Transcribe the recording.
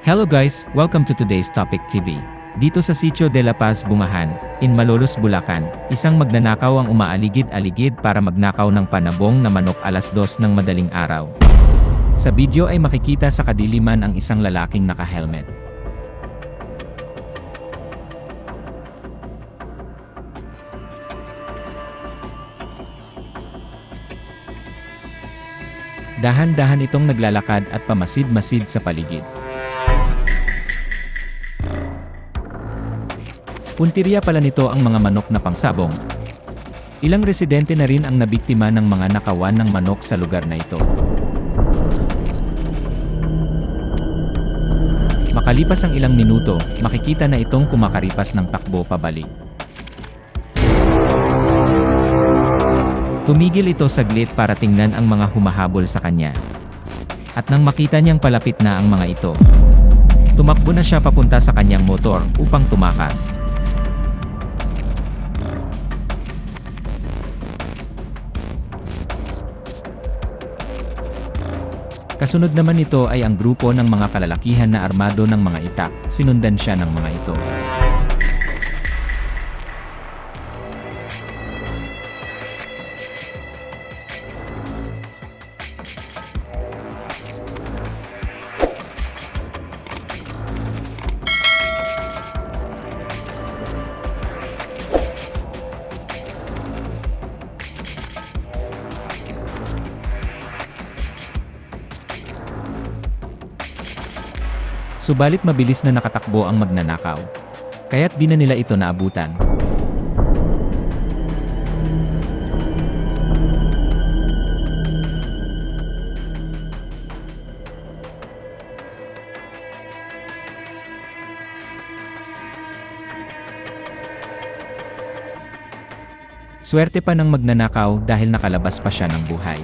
Hello guys, welcome to today's Topic TV. Dito sa Sitio de la Paz, Bungahan, in Malolos, Bulacan, isang magnanakaw ang umaaligid-aligid para magnakaw ng panabong na manok alas dos ng madaling araw. Sa video ay makikita sa kadiliman ang isang lalaking naka-helmet. Dahan-dahan itong naglalakad at pamasid-masid sa paligid. Puntirya pala nito ang mga manok na pangsabong. Ilang residente na rin ang nabiktima ng mga nakawan ng manok sa lugar na ito. Makalipas ang ilang minuto, makikita na itong kumakaripas ng takbo pabalik. Tumigil ito saglit para tingnan ang mga humahabol sa kanya. At nang makita niyang palapit na ang mga ito, tumakbo na siya papunta sa kanyang motor upang tumakas. Kasunod naman nito ay ang grupo ng mga kalalakihan na armado ng mga itak, sinundan siya ng mga ito. Subalit mabilis na nakatakbo ang magnanakaw. Kaya't di na nila ito naabutan. Swerte pa ng magnanakaw dahil nakalabas pa siya ng buhay.